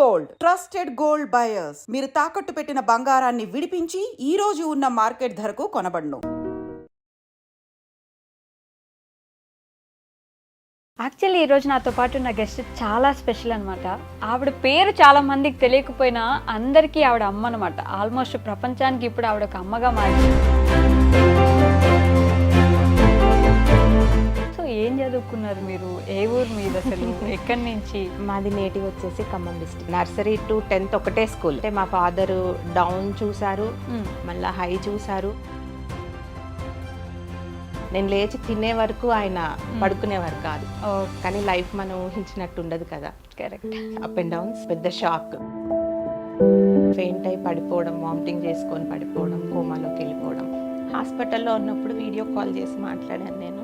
Gold. Trusted gold buyers. మీరు తాకట్టు పెట్టిన బంగారాన్ని విడిపించి ఈ రోజు ఉన్న మార్కెట్ ధరకు కొనబడును. యాక్చువల్లీ ఈరోజు నాతో పాటు ఉన్న గెస్ట్ చాలా స్పెషల్ అనమాట ఆవిడ పేరు చాలా మందికి తెలియకపోయినా అందరికీ ఆవిడ అమ్మ అనమాట ఆల్మోస్ట్ ప్రపంచానికి ఇప్పుడు ఆవిడ ఒక అమ్మగా మారింది. చదువుకున్నారు మీరు? ఏ ఊరు మీద అసలు? ఎక్కడి నుంచి? మాది నేటివ్ వచ్చేసి Khammam district nursery to tenth ఒకటే స్కూల్. అంటే మా ఫాదర్ డౌన్ చూసారు. మళ్ళా హై చూసారు నేను లేచి తినే వరకు ఆయన పడుకునేవారు కాదు. ఓకే. కానీ లైఫ్ మనం ఊహించినట్టు ఉండదు కదా. కరెక్ట్. అప్ అండ్ డౌన్స్ పెద్ద షాక్ ఫెయింట్ అయి పడిపోవడం వామిటింగ్ చేసుకొని పడిపోవడం కోమాలోకి వెళ్ళిపోవడం. హాస్పిటల్లో ఉన్నప్పుడు వీడియో కాల్ చేసి మాట్లాడాను నేను.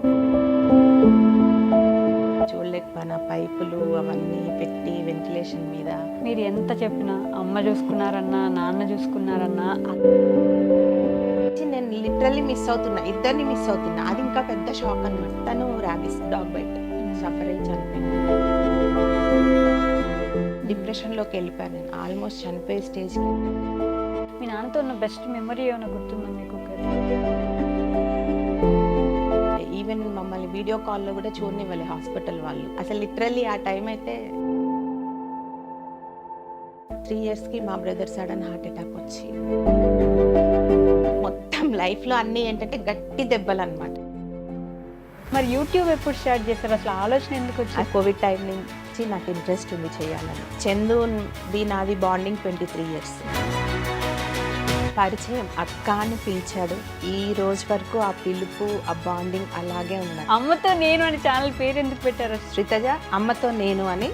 చూడలేకపోయినా పైపులు అవన్నీ పెట్టి వెంటిలేషన్ మీద. మీరు ఎంత చెప్పినా అమ్మ చూసుకున్నారన్నా నాన్న చూసుకున్నారన్నా నేను లిటరల్లీ మిస్ అవుతున్నా ఇద్దరిని మిస్ అవుతున్నా. అది ఇంకా పెద్ద షాక్ అన్నమాట. తను ర్యాబిస్ డాగ్ బైట్ సఫర్ అయి చనిపోయింది. డిప్రెషన్లోకి వెళ్ళిపోయాను నేను. ఆల్మోస్ట్ చనిపోయే స్టేజ్కి. మీ నాన్నతో ఉన్న బెస్ట్ మెమరీ ఏమైనా గుర్తుందా మీకు వీడియో కాల్లో కూడా చూడనివ్వాలి హాస్పిటల్ వాళ్ళు. అసలు లిటరల్లీ ఆ టైం అయితే త్రీ ఇయర్స్కి మా బ్రదర్ సడన్ హార్ట్ అటాక్ వచ్చి మొత్తం లైఫ్లో అన్నీ ఏంటంటే గట్టి దెబ్బలు అనమాట మరి యూట్యూబ్ ఎప్పుడు స్టార్ట్ చేశారు? అసలు ఆలోచన ఎందుకు ఆ వచ్చింది కోవిడ్ టైం నుంచి నాకు ఇంట్రెస్ట్ ఉంది చేయాలని. చందు నాది బాండింగ్ ట్వంటీ త్రీ ఇయర్స్. పరిచయం అక్క అని పిలిచాడు. ఈ రోజు వరకు ఆ పిలుపు ఆ బాండింగ్ అలాగే ఉన్నాయి. అమ్మతో నేను అని ఛానల్ పేరు ఎందుకు పెట్టారు? శ్రీతజ అమ్మతో నేను అని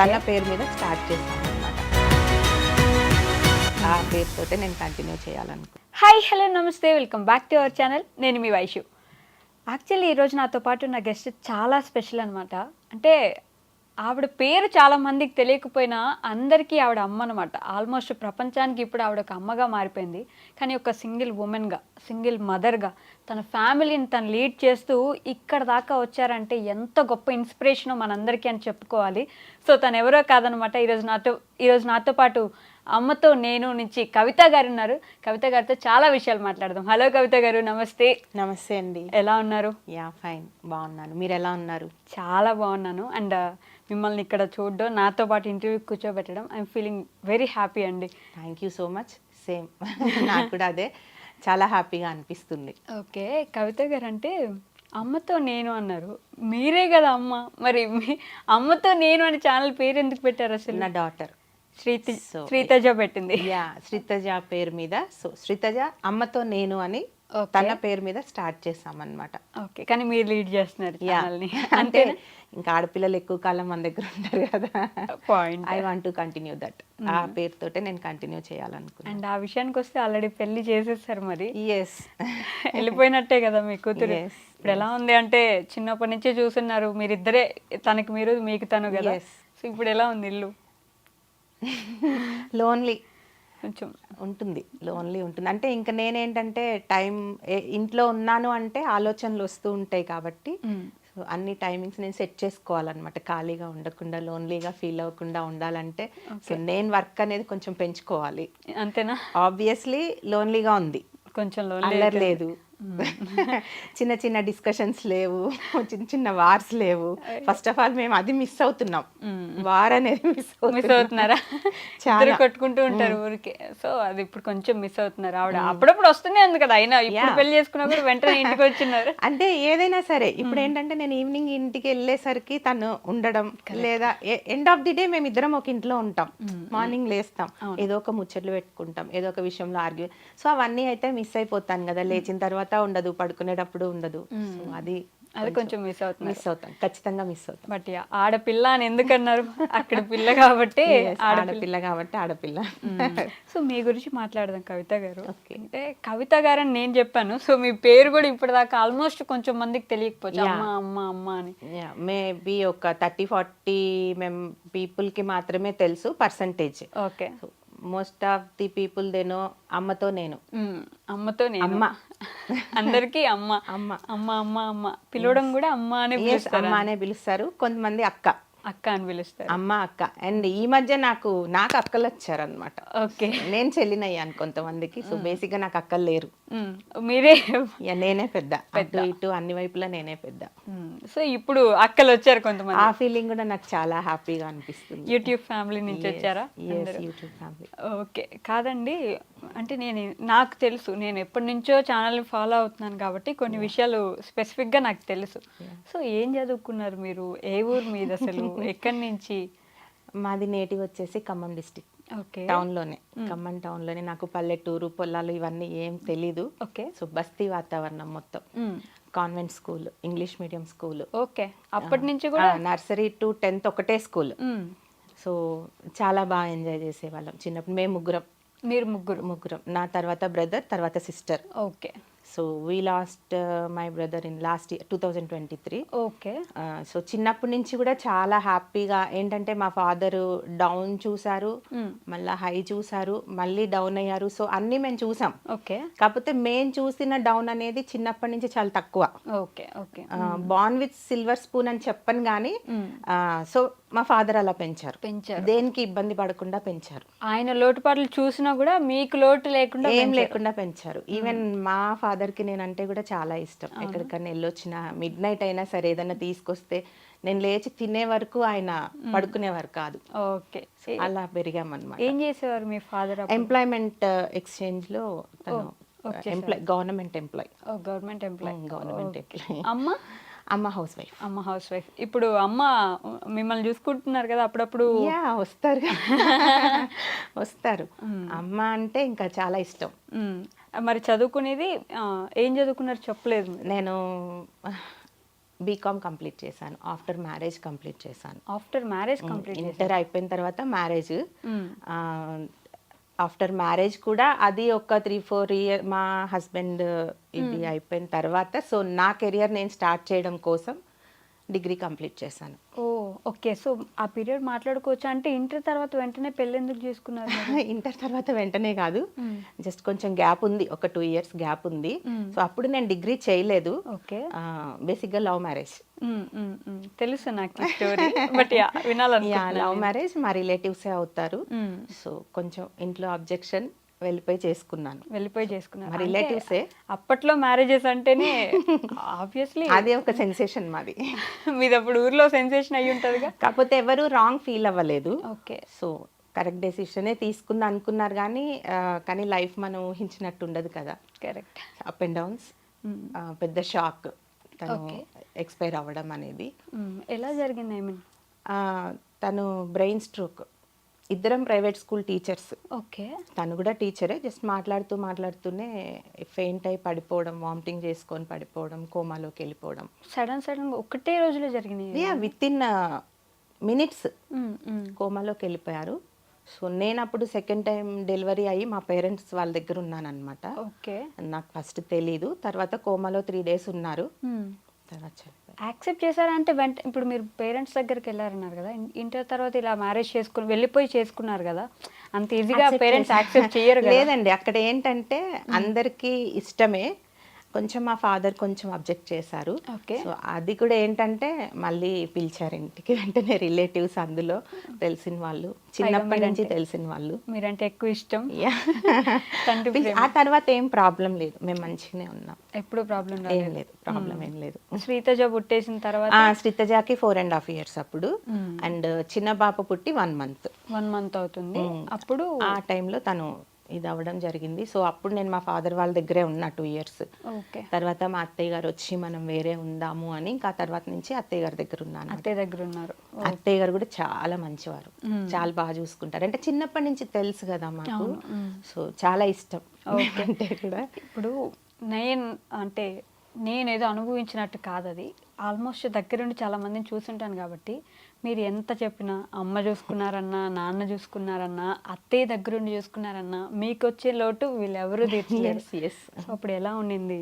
తన పేరు మీద స్టార్ట్ చేశాను అనమాట ఆ పేరుతోటే నేను కంటిన్యూ చేయాలనుకున్నాను హాయ్ హలో నమస్తే welcome back to our channel నేను మీ వైషు. యాక్చువల్లీ ఈరోజు నాతో పాటు ఉన్న గెస్ట్ చాలా స్పెషల్ అనమాట అంటే ఆవిడ పేరు చాలా మందికి తెలియకపోయినా అందరికీ ఆవిడ అమ్మ అనమాట ఆల్మోస్ట్ ప్రపంచానికి ఇప్పుడు ఆవిడ ఒక అమ్మగా మారిపోయింది. కానీ ఒక సింగిల్ ఉమెన్గా సింగిల్ మదర్గా తన ఫ్యామిలీని తను లీడ్ చేస్తూ ఇక్కడ దాకా వచ్చారంటే ఎంత గొప్ప ఇన్స్పిరేషనో మనందరికీ అని చెప్పుకోవాలి. సో తను ఎవరో కాదనమాట ఈరోజు నాతో ఈరోజు నాతో పాటు అమ్మతో నేను నుంచి కవిత గారు ఉన్నారు. కవిత గారితో చాలా విషయాలు మాట్లాడదాం. హలో కవిత గారు. నమస్తే. నమస్తే అండి. ఎలా ఉన్నారు? Yeah fine. బాగున్నాను. మీరు ఎలా ఉన్నారు? చాలా బాగున్నాను. అండ్ మిమ్మల్ని ఇక్కడ చూడడం నాతో పాటు ఇంటర్వ్యూ కూర్చోబెట్టడం ఐఎమ్ ఫీలింగ్ వెరీ హ్యాపీ అండి. Thank you so much same నాకు కూడా అదే. చాలా హ్యాపీగా అనిపిస్తుంది. ఓకే. కవిత గారు అంటే అమ్మతో నేను అన్నారు. మీరే కదా అమ్మ. మరి మీ అమ్మతో నేను అని ఛానల్ పేరు ఎందుకు పెట్టారు అసలు? నా డాటర్ శ్రీతి So, శ్రీతజ పెట్టింది. యా శ్రీతజ పేరు మీద. సో శ్రీతజ అమ్మతో నేను అని. తన పేరు మీద స్టార్ట్ చేసామన్నమాట. ఓకే కానీ మీరు లీడ్ చేస్తున్నారు అంటే ఇంకా ఆడపిల్లలు ఎక్కువ కాలం మన దగ్గర ఉంటారు కదా. Point. I want to continue that ఆ పేరుతోటే నేను కంటిన్యూ చేయాలనుకున్నాను అండ్ ఆ విషయానికి వస్తే ఆల్రెడీ పెళ్ళి చేసేసారు మరి. ఎస్ వెళ్ళిపోయినట్టే కదా మీ కూతురు. ఇప్పుడు ఎలా ఉంది అంటే చిన్నప్పటి నుంచే చూస్తున్నారు మీరిద్దరే తనకి మీరు మీకు తను కదా. సో ఇప్పుడు ఎలా ఉంది ఇల్లు? లోన్లీ కొంచెం ఉంటుంది లోన్లీ ఉంటుంది. అంటే ఇంకా నేనేంటంటే టైం ఇంట్లో ఉన్నాను అంటే ఆలోచనలు వస్తూ ఉంటాయి కాబట్టి సో అన్ని టైమింగ్స్ నేను సెట్ చేసుకోవాలన్నమాట. ఖాళీగా ఉండకుండా లోన్లీగా ఫీల్ అవ్వకుండా ఉండాలంటే సో నేను వర్క్ అనేది కొంచెం పెంచుకోవాలి. అంతేనా? ఆబ్వియస్లీ లోన్లీగా ఉంది. కొంచెం లేదు. చిన్న చిన్న డిస్కషన్స్ లేవు చిన్న చిన్న వార్స్ లేవు. ఫస్ట్ ఆఫ్ ఆల్ మేము అది మిస్ అవుతున్నాం. వార్ అనేది మిస్ మిస్ అవుతున్నాం. అవుతున్నారా? చాలా. కొట్టుకుంటూ ఉంటారు ఊరికే. సో అది ఇప్పుడు కొంచెం మిస్ అవుతున్నారు ఆవిడ. అప్పుడప్పుడు వస్తూనే ఉంది కదా అయినా ఇప్పుడు. పెళ్ళి చేసుకున్నా కూడా వెంటనే ఇంటికి వచ్చినారు. అంటే ఏదైనా సరే ఇప్పుడు ఏంటంటే నేను ఈవినింగ్ ఇంటికి వెళ్ళేసరికి తను ఉండడం లేదా ఎండ్ ఆఫ్ ది డే మేము ఇద్దరం ఒక ఇంట్లో ఉంటాం. మార్నింగ్ లేస్తాం. ఏదో ఒక ముచ్చట్లు పెట్టుకుంటాం ఏదో ఒక విషయంలో ఆర్గ్యూ సో అవన్నీ అయితే మిస్ అయిపోతాను కదా లేచిన తర్వాత ఉండదు పడుకునేటప్పుడు ఉండదు. సో అది అది కొంచెం మిస్ అవుతున్నారు. మిస్ అవుతాం. ఖచ్చితంగా మిస్ అవుతాం. బట్ ఆడపిల్ల అని ఎందుకన్నారు? అక్కడ పిల్ల కాబట్టి ఆడపిల్ల. కాబట్టి ఆడపిల్ల. సో మీ గురించి మాట్లాడదాం కవిత గారు. అంటే కవిత గారు అని నేను చెప్పాను. సో మీ పేరు కూడా ఇప్పటిదాకా ఆల్మోస్ట్ కొంచెం మందికి తెలియకపోవచ్చు. Yeah. అమ్మ అమ్మ అమ్మ అని. మేబీ ఒక థర్టీ ఫార్టీ మెం పీపుల్కి మాత్రమే తెలుసు percentage okay most of the people దేనో అమ్మతో నేను. అమ్మతో నేను. అమ్మ. అందరికీ అమ్మ. అమ్మ. అమ్మ అమ్మ అమ్మ. పిలవడం కూడా అమ్మ అని అమ్మ అనే పిలుస్తారు. కొంతమంది అక్క. అక్క అని పిలుస్తారు. అమ్మ అక్క. అండ్ ఈ మధ్య నాకు నాకు అక్కలు వచ్చారనమాట ఓకే. నేను చెల్లినయ్యాను కొంతమందికి సో బేసిక్గా నాకు అక్కలు లేరు. మీరే నేనే పెద్ద. అటు ఇటు అన్ని వైపులా నేనే పెద్ద. సో ఇప్పుడు అక్కలు వచ్చారు కొంతమంది. ఆ ఫీలింగ్ కూడా నాకు చాలా హ్యాపీగా అనిపిస్తుంది. యూట్యూబ్ ఫ్యామిలీ నుంచి వచ్చారా యూట్యూబ్ ఫ్యామిలీ. ఓకే. కాదండి అంటే నేను నాకు తెలుసు నేను ఎప్పటి నుంచో ఛానల్ని ఫాలో అవుతున్నాను కాబట్టి కొన్ని విషయాలు స్పెసిఫిక్గా నాకు తెలుసు. సో ఏం చదువుకున్నారు మీరు? ఏ ఊరు మీద అసలు? ఎక్కడి నుంచి? మాది నేటివ్ వచ్చేసి ఖమ్మం డిస్టిక్ ఓకే. టౌన్లోనే ఖమ్మం టౌన్లోనే నాకు పల్లెటూరు పొలాలు ఇవన్నీ ఏం తెలీదు. ఓకే. సో బస్తీ వాతావరణం మొత్తం. Convent school English medium school. Okay. అప్పటి నుంచి కూడా? నర్సరీ టు టెన్త్ ఒకటే స్కూల్. సో చాలా బాగా ఎంజాయ్ చేసేవాళ్ళం. చిన్నప్పుడు మేము ముగ్గురం. మీరు ముగ్గురు? ముగ్గురం. నా తర్వాత బ్రదర్ తర్వాత sister. Okay. So we lost my brother in last year two thousand twenty three okay so చిన్నప్పటి నుంచి కూడా చాలా హ్యాపీగా ఏంటంటే మా ఫాదర్ డౌన్ చూసారు మ్మ్. మళ్ళీ హై చూసారు మళ్ళీ డౌన్ అయ్యారు. సో అన్నీ మేము చూసాం. ఓకే కాకపోతే మేము చూసిన డౌన్ అనేది చిన్నప్పటి నుంచి చాలా తక్కువ. Okay okay born with silver spoon అని చెప్పను కానీ సో మా ఫాదర్ అలా పెంచారు. పెంచారు. దేనికి ఇబ్బంది పడకుండా పెంచారు. ఆయన లోటుపాట్లు చూసినా కూడా మీకు లోటు లేకుండా ఏం. లేకుండా పెంచారు. ఈవెన్ మా ఫాదర్కి నేనంటే కూడా చాలా ఇష్టం. ఎక్కడికన్నా వెళ్ళొచ్చిన మిడ్ నైట్ అయినా సరే ఏదైనా తీసుకొస్తే నేను లేచి తినే వరకు ఆయన పడుకునేవారు కాదు. ఓకే. అలా పెరిగామన్నమాట. ఏం చేసేవారు మీ ఫాదర్ ఎంప్లాయ్మెంట్ ఎక్స్చేంజ్లో తను employ government employ government employ government employ అమ్మ? అమ్మ హౌస్ వైఫ్. అమ్మ హౌస్ వైఫ్. ఇప్పుడు అమ్మ మిమ్మల్ని చూసుకుంటున్నారు కదా అప్పుడప్పుడు? వస్తారు వస్తారు. అమ్మ అంటే ఇంకా చాలా ఇష్టం. మరి చదువుకునేది ఏం చదువుకున్నారు చెప్పలేదు. నేను బీకామ్ కంప్లీట్ చేశాను. ఆఫ్టర్ మ్యారేజ్ కంప్లీట్ చేశాను. ఆఫ్టర్ మ్యారేజ్ కంప్లీట్ ఇంటర్ అయిపోయిన తర్వాత మ్యారేజ్. ఆఫ్టర్ మ్యారేజ్ కూడా అది ఒక త్రీ ఫోర్ ఇయర్ మా హస్బెండ్ ఇది అయిపోయిన తర్వాత సో నా కెరియర్ నేను స్టార్ట్ చేయడం కోసం డిగ్రీ కంప్లీట్ చేశాను. ఓ ఓకే. సో ఆ పీరియడ్ మాట్లాడుకోవచ్చు? అంటే ఇంటర్ తర్వాత వెంటనే పెళ్ళి ఎందుకు చేసుకున్నారు? ఇంటర్ తర్వాత వెంటనే కాదు. జస్ట్ కొంచెం గ్యాప్ ఉంది. ఒక టూ ఇయర్స్ గ్యాప్ ఉంది. సో అప్పుడు నేను డిగ్రీ చేయలేదు. ఓకే. బేసిక్గా లవ్ మ్యారేజ్. తెలుసు నాకు స్టోరీ. బట్ యా యా వినాలనుకుంటున్నాను లవ్ మ్యారేజ్ మా రిలేటివ్సే అవుతారు. సో కొంచెం ఇంట్లో అబ్జెక్షన్ వెళ్ళిపోయి చేసుకున్నాను. వెళ్ళిపోయి అంటే రిలేటివ్సే. అప్పట్లో మ్యారేజెస్ అంటేనే ఆబ్వియస్లీ అదే ఒక సెన్సేషన్ మాది. మీది అప్పుడు ఊర్లో సెన్సేషన్ అయ్యి ఉంటుందిగా. కాకపోతే ఎవరు రాంగ్ ఫీల్ అవ్వలేదు. ఓకే. సో కరెక్ట్ డెసిషనే తీసుకుంది అనుకున్నారు కానీ కానీ లైఫ్ మనం ఊహించినట్టు ఉండదు కదా. కరెక్ట్. అప్ అండ్ డౌన్స్ పెద్ద షాక్ తను. ఎక్స్పైర్ అవ్వడం అనేది. ఎలా జరిగింది ఐ మీన్? తను బ్రెయిన్ స్ట్రోక్. ఇద్దరం ప్రైవేట్ స్కూల్ టీచర్స్. ఓకే. తను కూడా టీచరే. జస్ట్ మాట్లాడుతూ మాట్లాడుతూనే ఫెయింట్ అయి పడిపోవడం వామిటింగ్ చేసుకొని పడిపోవడం కోమాలోకి వెళ్ళిపోవడం. సడన్ సడన్ ఒకటే రోజులో జరిగినాయి యా విత్ ఇన్ మినిట్స్. కోమాలోకి వెళ్ళిపోయారు. సో నేను అప్పుడు సెకండ్ టైం డెలివరీ అయ్యి మా పేరెంట్స్ వాళ్ళ దగ్గర ఉన్నాను అనమాట ఓకే. నాకు ఫస్ట్ తెలీదు. తర్వాత కోమాలో త్రీ డేస్ ఉన్నారు. తర్వాత. యాక్సెప్ట్ చేశారా అంటే వెంట ఇప్పుడు మీరు పేరెంట్స్ దగ్గరికి వెళ్ళారన్నారు కదా ఇంటర్ తర్వాత ఇలా మ్యారేజ్ చేసుకుని వెళ్ళిపోయి చేసుకున్నారు కదా అంత ఈజీగా పేరెంట్స్. యాక్సెప్ట్ చేయరు లేదండి అక్కడ ఏంటంటే అందరికీ ఇష్టమే కొంచెం మా ఫాదర్ కొంచెం అబ్జెక్ట్ చేశారు. ఓకే. సో అది కూడా ఏంటంటే మళ్ళీ పిలిచారు ఇంటికి వెంటనే రిలేటివ్స్ అందులో. తెలిసిన వాళ్ళు. చిన్నప్పటి నుంచి తెలిసిన వాళ్ళు. మీరంటే ఎక్కువ ఇష్టం. ఆ తర్వాత ఏం ప్రాబ్లం లేదు. మేము మంచిగానే ఉన్నాం. ఎప్పుడు ప్రాబ్లం ఏం లేదు. ప్రాబ్లం ఏం లేదు. శ్రీతజ పుట్టేసిన తర్వాత? శ్రీతజాకి ఫోర్ అండ్ హాఫ్ ఇయర్స్ అప్పుడు. అండ్ చిన్న పాప పుట్టి వన్ మంత్ వన్ మంత్ అవుతుంది. అప్పుడు ఆ టైంలో తను ఇది అవ్వడం జరిగింది. సో అప్పుడు నేను మా ఫాదర్ వాళ్ళ దగ్గరే ఉన్నా టూ ఇయర్స్. ఓకే. తర్వాత మా అత్తయ్య గారు వచ్చి మనం వేరే ఉందాము అని ఇంకా తర్వాత నుంచి అత్తయ్య గారి దగ్గర ఉన్నాను అత్తయ్య దగ్గర ఉన్నారు. అత్తయ్య గారు కూడా చాలా మంచివారు. చాలా బాగా చూసుకుంటారు. అంటే చిన్నప్పటి నుంచి తెలుసు కదా మాకు. సో చాలా ఇష్టం. అంటే కూడా ఇప్పుడు నేను అంటే నేనేదో అనుభవించినట్టు కాదు అది ఆల్మోస్ట్ దగ్గరుండి చాలా మందిని చూసుంటాను కాబట్టి మీరు ఎంత చెప్పినా అమ్మ చూసుకున్నారన్నా నాన్న చూసుకున్నారన్నా అత్తయ్య దగ్గరుండి చూసుకున్నారన్నా మీకు వచ్చే లోటు వీళ్ళెవరూ తీర్చలేరు. ఎస్ ఎస్ సో అప్పుడు ఎలా ఉండింది?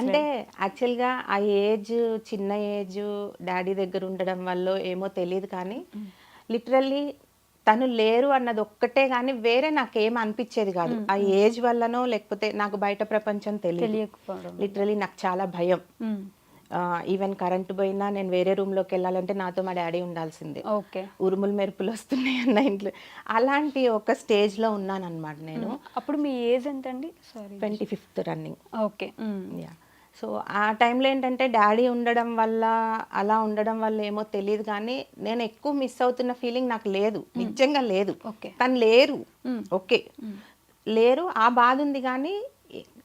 అంటే యాక్చువల్గా ఆ ఏజ్ చిన్న ఏజ్ డాడీ దగ్గర ఉండడం వల్ల ఏమో తెలియదు కానీ లిటరల్లీ తను లేరు అన్నది ఒక్కటే కానీ వేరే నాకేం అనిపించేది కాదు. ఆ ఏజ్ వల్లనో లేకపోతే నాకు బయట ప్రపంచం తెలియదు లిటరలీ నాకు చాలా భయం. ఈవెన్ కరెంట్ పోయినా నేను వేరే రూమ్లోకి వెళ్ళాలంటే నాతో మా డాడీ ఉండాల్సిందే. ఓకే. ఉరుములు మెరుపులు వస్తున్నాయి అన్న ఇంట్లో. అలాంటి ఒక స్టేజ్లో ఉన్నాను అనమాట నేను అప్పుడు మీ ఏజ్ ఎంతండి? Sorry twenty fifth running. Okay. Yeah so ఆ టైంలో ఏంటంటే డాడీ ఉండడం వల్ల అలా ఉండడం వల్ల ఏమో తెలియదు కానీ నేను ఎక్కువ మిస్ అవుతున్న ఫీలింగ్ నాకు లేదు. నిజంగా లేదు. ఓకే. తను లేరు. ఓకే. లేరు. ఆ బాధ ఉంది కానీ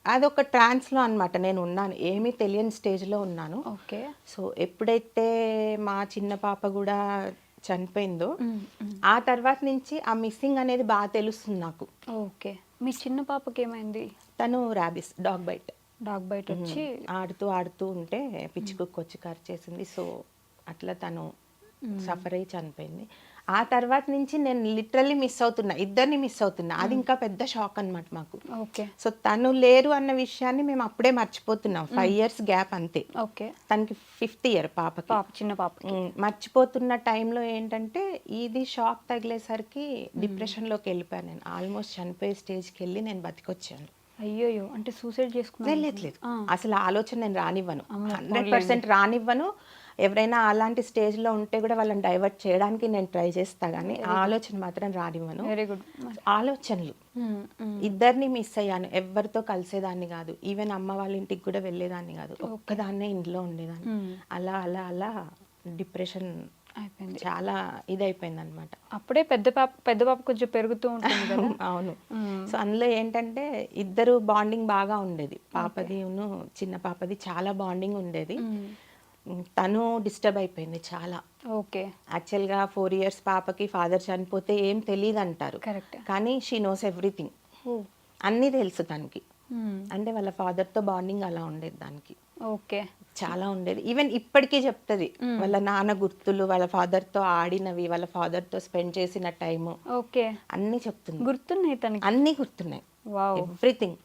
అదొక ట్రాన్స్లో అనమాట నేను ఉన్నాను. ఏమీ తెలియని స్టేజ్లో ఉన్నాను. ఓకే. సో ఎప్పుడైతే మా చిన్న పాప కూడా చనిపోయిందో ఆ తర్వాత నుంచి ఆ మిస్సింగ్ అనేది బాగా తెలుస్తుంది నాకు. ఓకే. మీ చిన్న పాపకి ఏమైంది? తను ర్యాబిస్ డాగ్ బైట్ డాగ్ బయట వచ్చి ఆడుతూ ఆడుతూ ఉంటే పిచ్చి కుక్క వచ్చి కరిచేసింది. సో అట్లా తను సఫర్ అయ్యి చనిపోయింది. ఆ తర్వాత నుంచి నేను లిటరల్లీ మిస్ అవుతున్నా. ఇద్దరిని మిస్ అవుతున్నా. అది ఇంకా పెద్ద షాక్ అన్నమాట మాకు. ఓకే. సో తను లేరు అన్న విషయాన్ని మేము అప్పుడే మర్చిపోతున్నాం. ఫైవ్ ఇయర్స్ గ్యాప్ అంతే. ఓకే. తనకి ఫిఫ్త్ ఇయర్ పాపకి. పాప చిన్న పాప మర్చిపోతున్న టైంలో ఏంటంటే ఇది షాక్ తగిలేసరికి డిప్రెషన్లోకి వెళ్ళిపోయాను నేను. ఆల్మోస్ట్ చనిపోయే స్టేజ్కి వెళ్ళి నేను బతికొచ్చాను. అయ్యోయ్యో అంటే సూసైడ్ చేసుకున్నాను. లేదు లేదు అసలు ఆలోచన నేను రానివ్వను. Hundred percent రానివ్వను. ఎవరైనా అలాంటి స్టేజ్లో ఉంటే కూడా వాళ్ళని డైవర్ట్ చేయడానికి నేను ట్రై చేస్తా కానీ ఆలోచన మాత్రం రానివ్వను. వెరీ గుడ్ ఆలోచనలు. ఇద్దరిని మిస్ అయ్యాను. ఎవరితో కలిసేదాన్ని కాదు. ఈవెన్ అమ్మ వాళ్ళ ఇంటికి కూడా వెళ్ళేదాన్ని కాదు. ఒక్కదాన్నే ఇంట్లో ఉండేదాన్ని. అలా అలా అలా డిప్రెషన్ అయిపోయింది. చాలా ఇదైపోయింది అనమాట అప్పుడే పెద్ద పాప పెద్ద పాప కొంచెం పెరుగుతూ ఉంటుంది కదా. అవును సో అందులో ఏంటంటే ఇద్దరు బాండింగ్ బాగా ఉండేది. పాపది చిన్న పాపది చాలా బాండింగ్ ఉండేది. తను డిస్టర్బ్ అయిపోయింది చాలా. ఓకే. యాక్చువల్గా ఫోర్ ఇయర్స్ పాపకి ఫాదర్ చనిపోతే ఏం తెలియదు అంటారు కరెక్ట్. కానీ షీ నోస్ ఎవ్రీథింగ్. అన్నీ తెలుసు తనకి. అంటే వాళ్ళ father తో బాండింగ్ అలా ఉండేది దానికి. ఓకే. చాలా ఉండేది. ఈవెన్ ఇప్పటికీ చెప్తుంది. వాళ్ళ నాన్న గుర్తులు వాళ్ళ father తో ఆడినవి వాళ్ళ father తో స్పెండ్ చేసిన టైము. ఓకే. అన్నీ చెప్తుంది. గుర్తున్నాయి తనకి. అన్నీ గుర్తున్నాయి. ఎవ్రీథింగ్.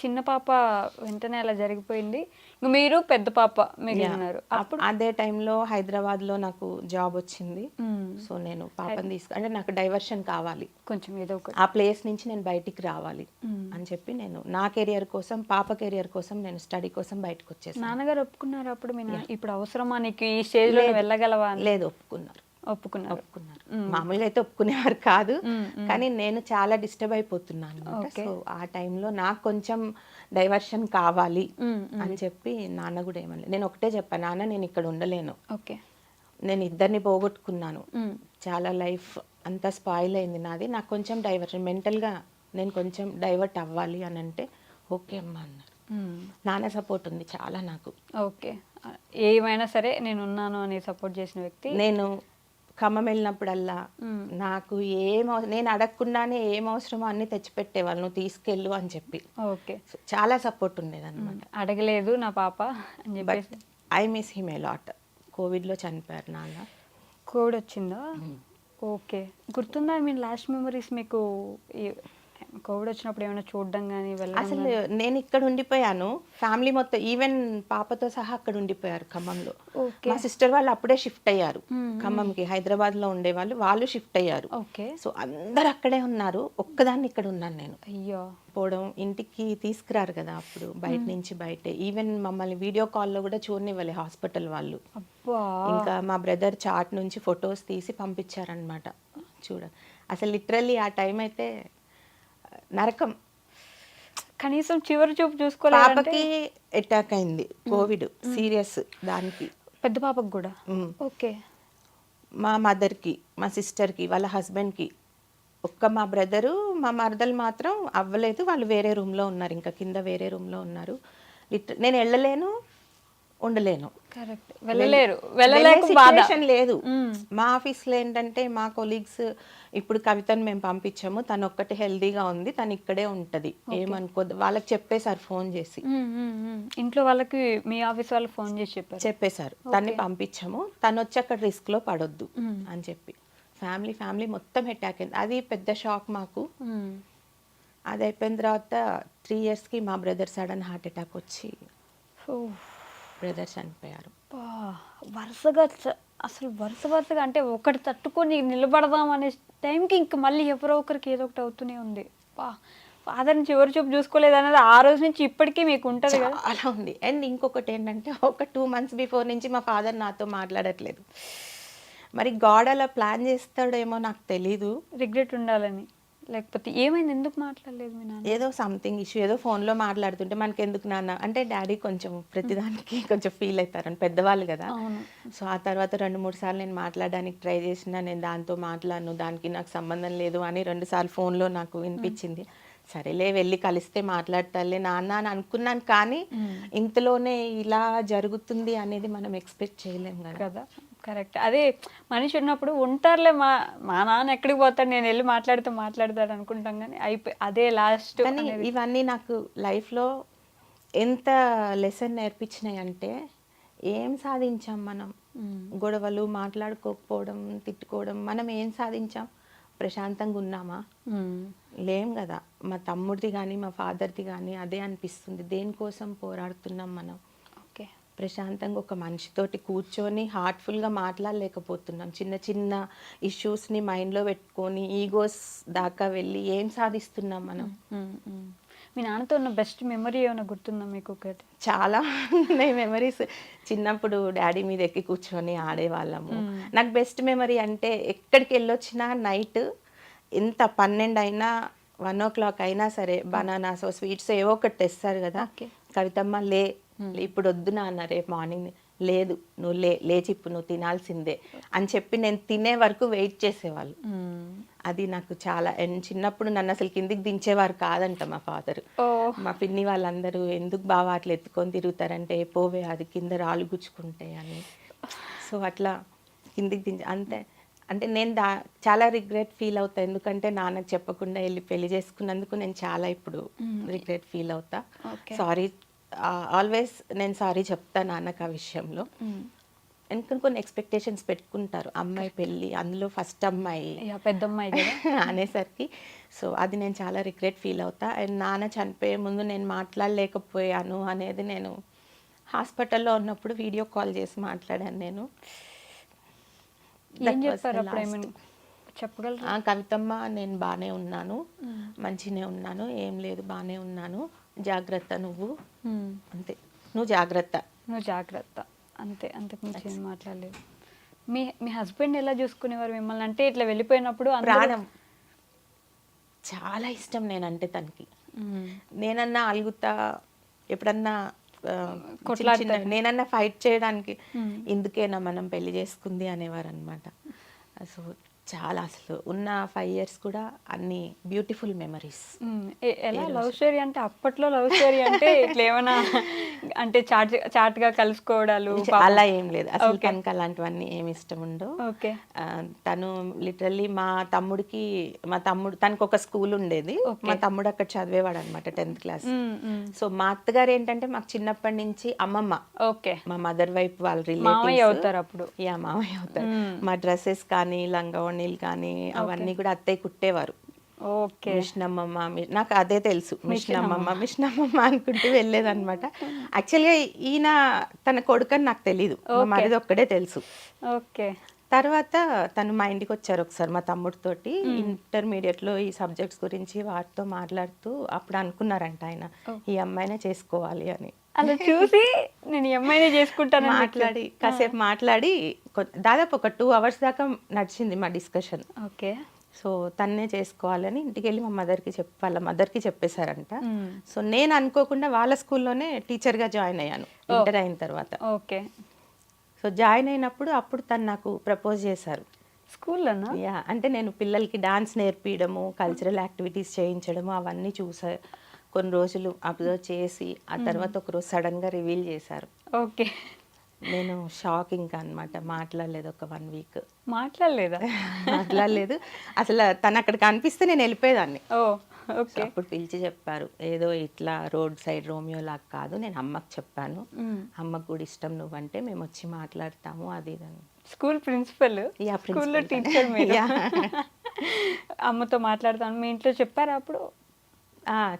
చిన్న పాప వెంటనే అలా జరిగిపోయింది. ఇంక మీరు పెద్ద పాప మిగిలినారు. అప్పుడు అదే టైంలో హైదరాబాద్లో నాకు జాబ్ వచ్చింది. సో నేను పాపని తీసుకు అంటే నాకు డైవర్షన్ కావాలి. కొంచెం ఏదో ఆ ప్లేస్ నుంచి నేను బయటికి రావాలి అని చెప్పి నేను నా కెరియర్ కోసం పాప కెరియర్ కోసం నేను స్టడీ కోసం బయటకు వచ్చేసాను. నాన్నగారు ఒప్పుకున్నారు అప్పుడు ఇప్పుడు అవసరమా నీకు ఈ స్టేజ్లో వెళ్ళగలవా లేదు ఒప్పుకున్నారు. ఒప్పుకున్నారు. ఒప్పుకున్నారు. మామూలుగా అయితే ఒప్పుకునేవారు కాదు కానీ నేను చాలా డిస్టర్బ్ అయిపోతున్నాను సో ఆ టైంలో నాకు కొంచెం డైవర్షన్ కావాలి అని చెప్పి నాన్న కూడా ఏమన్నా నేను ఒకటే చెప్పాను నాన్న నేను ఇక్కడ ఉండలేను. ఓకే. నేను ఇద్దరిని పోగొట్టుకున్నాను. చాలా లైఫ్ అంతా స్పాయిల్ అయింది నాది. నాకు కొంచెం డైవర్షన్ మెంటల్గా నేను కొంచెం డైవర్ట్ అవ్వాలి అని అంటే ఓకే అమ్మా అన్నారు నాన్న సపోర్ట్ ఉంది చాలా నాకు. ఓకే. ఏమైనా సరే నేను ఉన్నాను అని సపోర్ట్ చేసిన వ్యక్తి నేను ఖమ్మం వెళ్ళినప్పుడల్లా నాకు ఏం నేను అడగకుండానే ఏం అవసరమో అన్ని తెచ్చిపెట్టేవాళ్ళు నువ్వు తీసుకెళ్ళు అని చెప్పి. ఓకే. చాలా సపోర్ట్ ఉండేది అనమాట అడగలేదు నా పాప అని I miss him a lot కోవిడ్లో చనిపోయారు నాన్న. కోడ్ వచ్చిందా? ఓకే. గుర్తుందా? ఐ మీన్ లాస్ట్ మెమరీస్ మీకు కోవిడ్ వచ్చినప్పుడు ఏమైనా చూడడం కానీ అసలు నేను ఇక్కడ ఉండిపోయాను. ఫ్యామిలీ మొత్తం ఈవెన్ పాపతో సహా అక్కడ ఉండిపోయారు ఖమ్మంలో. మా సిస్టర్ వాళ్ళు అప్పుడే షిఫ్ట్ అయ్యారు ఖమ్మంకి. హైదరాబాద్లో ఉండేవాళ్ళు వాళ్ళు షిఫ్ట్ అయ్యారు. ఓకే. సో అందరు అక్కడే ఉన్నారు. ఒక్కదాన్ని ఇక్కడ ఉన్నాను నేను. అయ్యో. పోవడం ఇంటికి తీసుకురారు కదా అప్పుడు బయట నుంచి బయటే. ఈవెన్ మమ్మల్ని వీడియో కాల్లో కూడా చూడనివ్వాలి హాస్పిటల్ వాళ్ళు. ఇంకా మా బ్రదర్ చాట్ నుంచి ఫొటోస్ తీసి పంపించారనమాట చూడ అసలు లిటరల్లీ ఆ టైం అయితే నరకం. కనీసం చివరి చూపు పాపకి అటాక్ అయింది. కోవిడ్ సీరియస్ దానికి. పెద్ద పాపకు కూడా. ఓకే. మా మదర్కి మా సిస్టర్కి వాళ్ళ హస్బెండ్కి. ఒక్క మా బ్రదరు మా మరదలు మాత్రం అవ్వలేదు. వాళ్ళు వేరే రూమ్లో ఉన్నారు. ఇంకా కింద వేరే రూమ్లో ఉన్నారు. నేను వెళ్ళలేను. ఉండలేను. కరెక్ట్. వెళ్ళలేరు. వెళ్ళలేక లేదు. మా ఆఫీస్లో ఏంటంటే మా కొలీగ్స్ ఇప్పుడు కవితను మేము పంపించాము. తను ఒక్కటి హెల్దీగా ఉంది. తను ఇక్కడే ఉంటది. ఏమనుకోదు వాళ్ళకి చెప్పేశారు ఫోన్ చేసి. ఇంట్లో వాళ్ళకి మీ ఆఫీస్ వాళ్ళు ఫోన్ చేసి చెప్పారు? చెప్పేశారు. తన్ని పంపించాము. తను వచ్చి అక్కడ రిస్క్లో పడొద్దు అని చెప్పి. ఫ్యామిలీ ఫ్యామిలీ మొత్తం అటాక్ అయింది. అది పెద్ద షాక్ మాకు. అది అయిపోయిన తర్వాత త్రీ కి మా బ్రదర్ సడన్ హార్ట్ అటాక్ వచ్చి ఓ, బ్రదర్ చనిపోయారు వరుసగా అసలు వరుస వరుసగా అంటే ఒకటి తట్టుకొని నిలబడదాం అనే టైంకి ఇంక మళ్ళీ ఎవరో ఒకరికి ఏదో ఒకటి అవుతూనే ఉంది. బా ఫాదర్ని చివరి చూపు చూసుకోలేదు అనేది ఆ రోజు నుంచి ఇప్పటికీ మీకు ఉంటుంది కదా? చాలా ఉంది. అండ్ ఇంకొకటి ఏంటంటే ఒక టూ మంత్స్ బిఫోర్ నుంచి మా ఫాదర్ నాతో మాట్లాడట్లేదు. మరి గాడ్ అలా ప్లాన్ చేస్తాడేమో నాకు తెలీదు. రిగ్రెట్ ఉండాలని. లేకపోతే ఏమైంది? ఎందుకు మాట్లాడలేదు మీ నాన్న? ఏదో సంథింగ్ ఇష్యూ ఏదో ఫోన్లో మాట్లాడుతుంటే మనకి ఎందుకు నాన్న? అంటే డాడీ కొంచెం ప్రతిదానికి కొంచెం ఫీల్ అవుతారని పెద్దవాళ్ళు కదా. అవును. సో ఆ తర్వాత రెండు మూడు సార్లు నేను మాట్లాడడానికి ట్రై చేసిన నేను దాంతో మాట్లాడను దానికి నాకు సంబంధం లేదు అని రెండు సార్లు ఫోన్లో నాకు వినిపించింది. సరేలే వెళ్ళి కలిస్తే మాట్లాడతాలే నాన్న అని అనుకున్నాను కానీ ఇంతలోనే ఇలా జరుగుతుంది అనేది మనం ఎక్స్పెక్ట్ చేయలేం కదా. కదా. కరెక్ట్. అదే మనిషి ఉన్నప్పుడు ఉంటారులే మా మా నాన్న ఎక్కడికి పోతాడు నేను వెళ్ళి మాట్లాడితే మాట్లాడతాడు అనుకుంటాం కానీ అయిపోయి అదే లాస్ట్ ఇవన్నీ నాకు లైఫ్లో ఎంత లెసన్ నేర్పించినాయి అంటే ఏం సాధించాం మనం? గొడవలు మాట్లాడుకోకపోవడం తిట్టుకోవడం మనం ఏం సాధించాం? ప్రశాంతంగా ఉన్నామా? లేం కదా. మా తమ్ముడిది కానీ మా ఫాదర్ది కానీ అదే అనిపిస్తుంది. దేనికోసం పోరాడుతున్నాం మనం? ప్రశాంతంగా ఒక మనిషితోటి కూర్చొని హార్ట్ఫుల్గా మాట్లాడలేకపోతున్నాం. చిన్న చిన్న ఇష్యూస్ని మైండ్లో పెట్టుకొని ఈగోస్ దాకా వెళ్ళి ఏం సాధిస్తున్నాం మనం? మీ నాన్నతో ఉన్న బెస్ట్ మెమరీ ఏమైనా గుర్తుందా మీకు ఒకటి? చాలా ఉన్నాయి మెమరీస్ చిన్నప్పుడు డాడీ మీద ఎక్కి కూర్చొని ఆడేవాళ్ళము. నాకు బెస్ట్ మెమరీ అంటే ఎక్కడికి వెళ్ళొచ్చినా నైట్ ఎంత పన్నెండు అయినా వన్ ఓ క్లాక్ అయినా సరే బనానాస్ స్వీట్స్ ఏవో ఒకటి తెస్తారు కదా. కవితమ్మ లే ఇప్పుడు వద్దు నాన్న రేపు మార్నింగ్ లేదు నువ్వు లే లేచి ఇప్పుడు నువ్వు తినాల్సిందే అని చెప్పి నేను తినే వరకు వెయిట్ చేసేవాళ్ళు. అది నాకు చాలా చిన్నప్పుడు నన్ను అసలు కిందికి దించేవారు కాదంట మా ఫాదర్ మా పిన్ని వాళ్ళందరూ ఎందుకు బాగా అట్లా ఎత్తుకొని తిరుగుతారంటే పోవే అది కింద రాళ్ళు గుచ్చుకుంటాయి అని. సో అట్లా కిందికి దించ అంతే. అంటే నేను దా చాలా రిగ్రెట్ ఫీల్ అవుతా. ఎందుకంటే నాన్నకు చెప్పకుండా వెళ్ళి పెళ్ళి చేసుకున్నందుకు నేను చాలా ఇప్పుడు రిగ్రెట్ ఫీల్ అవుతా. సారీ ఆల్వేస్ నేను సారీ చెప్తా నాన్నకు ఆ విషయంలో. ఎందుకంటే కొన్ని ఎక్స్పెక్టేషన్స్ పెట్టుకుంటారు. అమ్మాయి పెళ్ళి అందులో ఫస్ట్ అమ్మాయి. ఇక పెద్దమ్మాయి కదా. అనేసరికి. సో అది నేను చాలా రిగ్రెట్ ఫీల్ అవుతా. అండ్ నాన్న చనిపోయే ముందు నేను మాట్లాడలేకపోయాను అనేది నేను హాస్పిటల్లో ఉన్నప్పుడు వీడియో కాల్ చేసి మాట్లాడాను నేను. కవితమ్మ నేను బాగానే ఉన్నాను. మంచినే ఉన్నాను. ఏం లేదు బాగానే ఉన్నాను. జాగ్రత్త నువ్వు. అంతే. నువ్వు జాగ్రత్త. నువ్వు జాగ్రత్త. అంతే అంతకు మించి ఏం మాట్లాడలేదు. మీ మీ హస్బెండ్ ఎలా చూసుకునేవారు మిమ్మల్ని? అంటే ఇట్లా వెళ్ళిపోయినప్పుడు ప్రాణం. చాలా ఇష్టం నేనంటే తనకి. నేనన్నా అలుగుతా ఎప్పుడన్నా నేనన్నా ఫైట్ చేయడానికి ఇందుకేనా మనం పెళ్ళి చేసుకుంది అనేవారు అనమాట సో చాలా అసలు ఉన్న ఫైవ్ ఇయర్స్ కూడా అన్ని బ్యూటిఫుల్ మెమరీస్ ఎలా లవ్ స్టోరీ అంటే అప్పట్లో లవ్ స్టోరీ అంటే ఇట్లా ఏమైనా అంటే చాట్ చాట్గా కలుసుకోవడాలు అలా ఏం లేదు. అసలు తనకి అలాంటివన్నీ ఏమి ఇష్టం ఉండవు. ఓకే. తను లిటరల్లీ మా తమ్ముడికి మా తమ్ముడు తనకు ఒక స్కూల్ ఉండేది. మా తమ్ముడు అక్కడ చదివేవాడు అనమాట టెన్త్ క్లాస్ సో మా అత్తగారు ఏంటంటే మాకు చిన్నప్పటి నుంచి అమ్మమ్మ. ఓకే. మా మదర్ వైపు వాళ్ళ రిలేటివ్స్ అవుతారు అప్పుడు. యా మామయ్య అవుతారు. మా డ్రెస్సెస్ కానీ లంగావణీలు కానీ అవన్నీ కూడా అత్తయ్య కుట్టేవారు. ఓకే. మిషనమ్మమ్మ నాకు అదే తెలుసు మిషనమ్మమ్మ మిషనమ్మమ్మ అనుకుంటూ వెళ్ళేదన్నమాట. యాక్చువల్గా ఈయన తన కొడుకని నాకు తెలియదు మా మరిది ఒక్కడే తెలుసు. ఓకే. తర్వాత తను మా ఇంటికి వచ్చారు ఒకసారి మా తమ్ముడితోటి ఇంటర్మీడియట్లో ఈ సబ్జెక్ట్స్ గురించి వాటితో మాట్లాడుతూ అప్పుడు అనుకున్నారంట ఆయన ఈ అమ్మాయినే చేసుకోవాలి అని. అలా చూసి నేను అమ్మాయినే చేసుకుంటాను మాట్లాడి కాసేపు మాట్లాడి దాదాపు ఒక టూ అవర్స్ దాకా నడిచింది మా డిస్కషన్ ఓకే. సో తన్నే చేసుకోవాలని ఇంటికి వెళ్ళి మా మదర్కి చెప్ వాళ్ళ మదర్కి చెప్పేశారంట. సో నేను అనుకోకుండా వాళ్ళ స్కూల్లోనే టీచర్గా జాయిన్ అయ్యాను ఇంటర్ అయిన తర్వాత. ఓకే. సో జాయిన్ అయినప్పుడు అప్పుడు తను నాకు ప్రపోజ్ చేశారు. స్కూల్లోనా? యా అంటే నేను పిల్లలకి డాన్స్ నేర్పించడము కల్చరల్ యాక్టివిటీస్ చేయించడము అవన్నీ చూసా. కొన్ని రోజులు అబ్జర్వ్ చేసి ఆ తర్వాత ఒకరోజు సడన్గా రివీల్ చేశారు. ఓకే. నేను షాక్ ఇంకా అనమాట మాట్లాడలేదు ఒక వన్ వీక్. మాట్లాడలేదా? మాట్లాడలేదు. అసలు తను అక్కడ కనిపిస్తే నేను వెళ్ళిపోయేదాన్ని. అప్పుడు పిలిచి చెప్పారు. ఏదో ఇట్లా రోడ్ సైడ్ రోమియో లాగా కాదు నేను అమ్మకి చెప్పాను. అమ్మకు కూడా ఇష్టం నువ్వంటే మేము వచ్చి మాట్లాడతాము అది స్కూల్ ప్రిన్సిపల్? స్కూల్లో. టీచర్. అమ్మతో మాట్లాడతాను. మీ ఇంట్లో చెప్పారా అప్పుడు?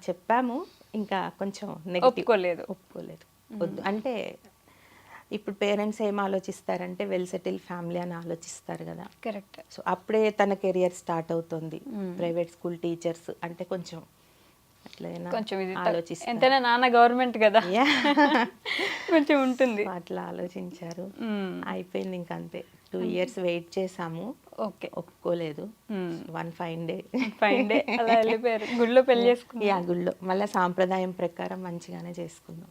చెప్పాము. ఇంకా కొంచెం ఒప్పుకోలేదు. ఒప్పుకోలేదు. వద్దు. అంటే ఇప్పుడు పేరెంట్స్ ఏం ఆలోచిస్తారంటే వెల్ సెటిల్ ఫ్యామిలీ అని ఆలోచిస్తారు కదా. కరెక్ట్. సో అప్పుడే తన కెరియర్ స్టార్ట్ అవుతుంది. ప్రైవేట్ స్కూల్ టీచర్స్ అంటే కొంచెం అయినా కొంచెం ఆలోచిస్తారు. ఎంతైనా నాన్న గవర్నమెంట్ కదా. కొంచెం ఉంటుంది. అట్లా ఆలోచించారు. అయిపోయింది ఇంక అంతే. టూ ఇయర్స్ వెయిట్ చేసాము ఓకే. ఒప్పుకోలేదు. మ్మ్. One fine day. Fine day అలా వెళ్ళిపోయారు. గుళ్ళో పెళ్ళి చేసుకున్నారు. యా గుళ్ళో. మళ్ళీ సాంప్రదాయం ప్రకారం మంచిగానే చేసుకున్నాం.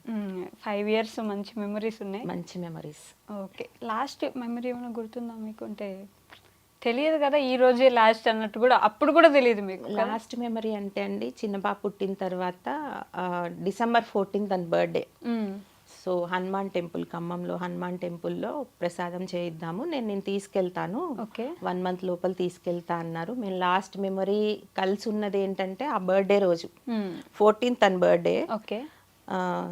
ఫైవ్ ఇయర్స్ మంచి మెమరీస్ ఉన్నాయి. మంచి మెమరీస్ ఓకే. లాస్ట్ మెమరీ ఏమైనా గుర్తుందా మీకు? అంటే తెలియదు కదా ఈ రోజే లాస్ట్ అన్నట్టు కూడా. అప్పుడు కూడా తెలియదు మీకు? లాస్ట్ మెమరీ అంటే అండి చిన్న పాప పుట్టిన తర్వాత డిసెంబర్ ఫోర్టీన్త్ అని బర్త్డే. సో హనుమాన్ టెంపుల్ ఖమ్మంలో హనుమాన్ టెంపుల్లో ప్రసాదం చేయిద్దాము. నేను నేను తీసుకెళ్తాను. ఓకే. వన్ మంత్ లోపల తీసుకెళ్తా అన్నారు. మేము లాస్ట్ మెమరీ కలిసి ఉన్నది ఏంటంటే ఆ బర్త్డే రోజు. ఫోర్టీన్త్ అని బర్త్డే. ఓకే.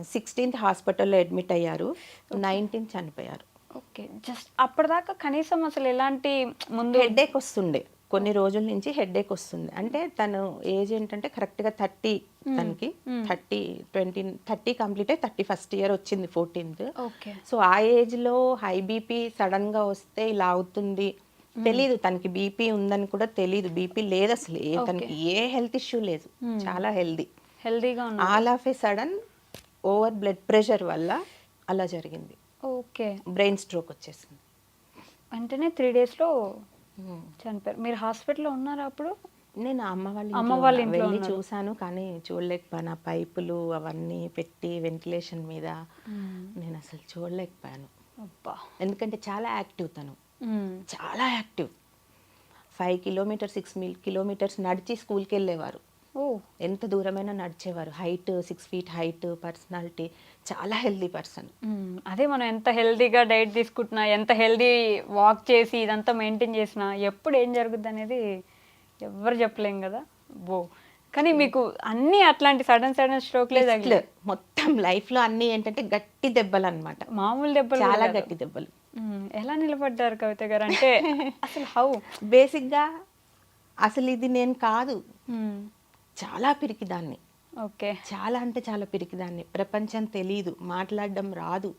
సిక్స్టీన్త్ హాస్పిటల్లో అడ్మిట్ అయ్యారు. నైన్టీన్త్ చనిపోయారు. ఓకే. జస్ట్ అప్పటిదాకా కనీసం అసలు ఎలాంటి ముందు హెడేక్ వస్తుండే. కొన్ని రోజుల నుంచి హెడేక్ వస్తుంది. అంటే తను ఏజ్ ఏంటంటే కరెక్ట్గా థర్టీ తనకి. థర్టీ ట్వంటీ థర్టీ కంప్లీట్ అయ్యి థర్టీ ఫస్ట్ ఇయర్ వచ్చింది ఫోర్టీన్త్. ఓకే. సో ఆ ఏజ్లో హై బీపీ సడన్గా వస్తే ఇలా అవుతుంది. తెలీదు తనకి బీపీ ఉందని కూడా తెలీదు. బీపీ లేదు అసలు. ఏ తనకి ఏ హెల్త్ ఇష్యూ లేదు. చాలా హెల్దీ హెల్దీగా all of a sudden over blood pressure వల్ల అలా జరిగింది. ఓకే. బ్రెయిన్ స్ట్రోక్ వచ్చేసింది. వెంటనే త్రీ డేస్లో చనిపోయారు. మీరు హాస్పిటల్లో ఉన్నారా అప్పుడు? నేను అమ్మ వాళ్ళ అమ్మ వాళ్ళ వెళ్ళి. చూసాను కానీ చూడలేకపోయాను. ఆ పైపులు అవన్నీ పెట్టి వెంటిలేషన్ మీద నేను అసలు చూడలేకపోయాను. ఎందుకంటే చాలా యాక్టివ్ తను. చాలా active. Five kilometres six mile kilometres నడిచి స్కూల్కి వెళ్ళేవారు. ఓ ఎంత దూరమైనా నడిచేవారు. Height six feet height personality చాలా హెల్దీ పర్సన్. అదే మనం ఎంత హెల్దీగా డైట్ తీసుకుంటున్నా ఎంత హెల్దీ వాక్ చేసి ఇదంతా మెయింటైన్ చేసినా ఎప్పుడు ఏం జరుగుద్ది అనేది ఎవ్వరు చెప్పలేం కదా. బో. కానీ మీకు అన్నీ అట్లాంటి సడన్ సడన్ స్ట్రోక్లే తగిలి మొత్తం లైఫ్లో అన్ని ఏంటంటే గట్టి దెబ్బలు అన్నమాట. మామూలు దెబ్బలు చాలా. గట్టి దెబ్బలు. ఎలా నిలబడ్డారు కవిత గారు? అంటే అసలు హౌ బేసిక్గా అసలు ఇది నేను కాదు. చాలా పిరికిదాన్ని. ఓకే. చాలా అంటే చాలా పిరికిదాన్ని. ప్రపంచం తెలీదు మాట్లాడడం రాదు.